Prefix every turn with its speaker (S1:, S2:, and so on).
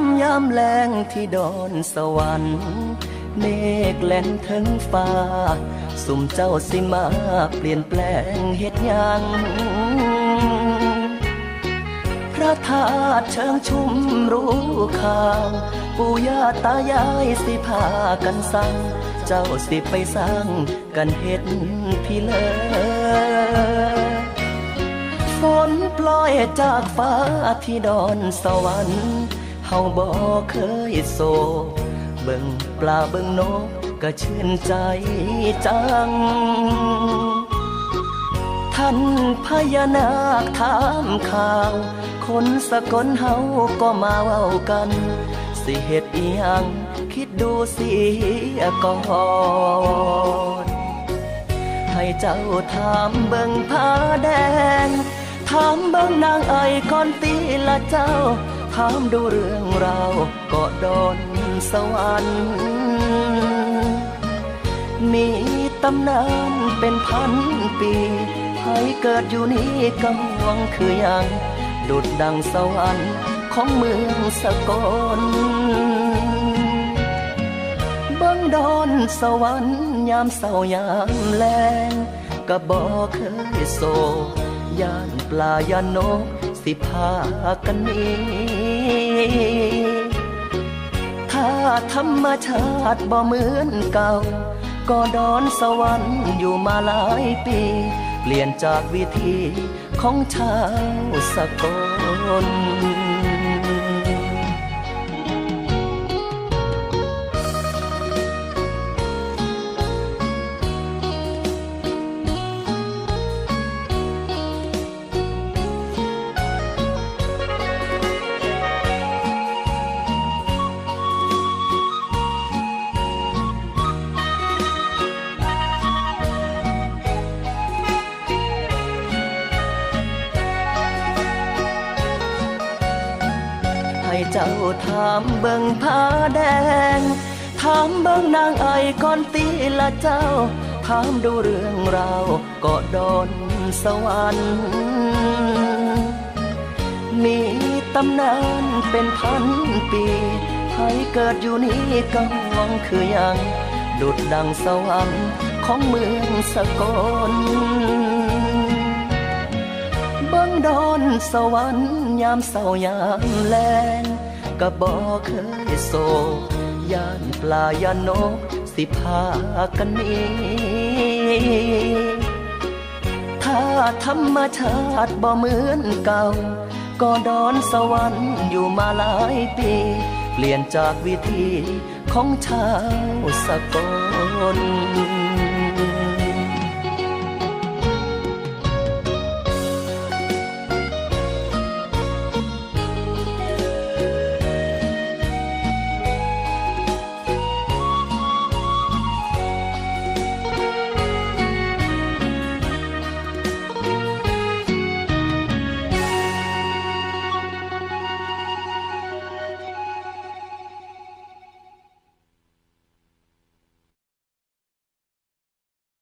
S1: ำยามแรงที่ดอนสวรรค์ เมฆแล่นถึงฟ้า สุ่มเจ้าสิมาเปลี่ยนแปลงเหตุยังพระธาตุเชิงชุมรู้ข่าวปู่ย่าตายายสิพากันสั่งเจ้าสิไปสร้างกันเฮ็ดพี่เลอฝนปล่อยจากฟ้าที่ดอนสวรรค์ เฮาบ่เคยโศกเบิ่งปลาเบิ่งนกก็ชื่นใจจัง ท่านพญานาคถามข่าว คนสกลเฮาก็มาเว้ากัน สิเฮ็ดอีหยังคิดดูสีก่อนให้เจ้าถามเบิ่งผาแดง ถามเบิ่งนางไอก่อนตีละเจ้าามดูเรื่องราวเกาะดอนสวรรค์มีตำนานเป็นพันปีให้เกิดอยู่นี้กำวังคืออย่าง ดุดดังสวรรค์ของเมืองสกลบิ่งดอนสวรรค์ยามเศร้ายามแลงก็บ่เคยโศย่านปลายานนก สิพากันหนี้ถ้าธรรมชาติบ่เหมือนเก่า ก็ดอนสวรรค์อยู่มาหลายปี เปลี่ยนจากวิธีของชาวสกล ให้เจ้าถามเบิ่งผ้าแดง ถามเบิ่งนางไอก่อนตีละเจ้า ถามดูเรื่องราวเกาะดอนสวรรค์มีตำนานเป็นพันปีให้เกิดอยู่นี้กังวังคืออย่างดุดดังสวรรค์ของเมืองสกล สวรรค์ยามเศร้ายามแลงก็บ่เคยโศกย่านปลายานนกสิพากันนี้ถ้าธรรมชาติบ่เหมือนเก่า ก็ดอนสวรรค์อยู่มาหลายปี เปลี่ยนจากวิธีของชาวสกล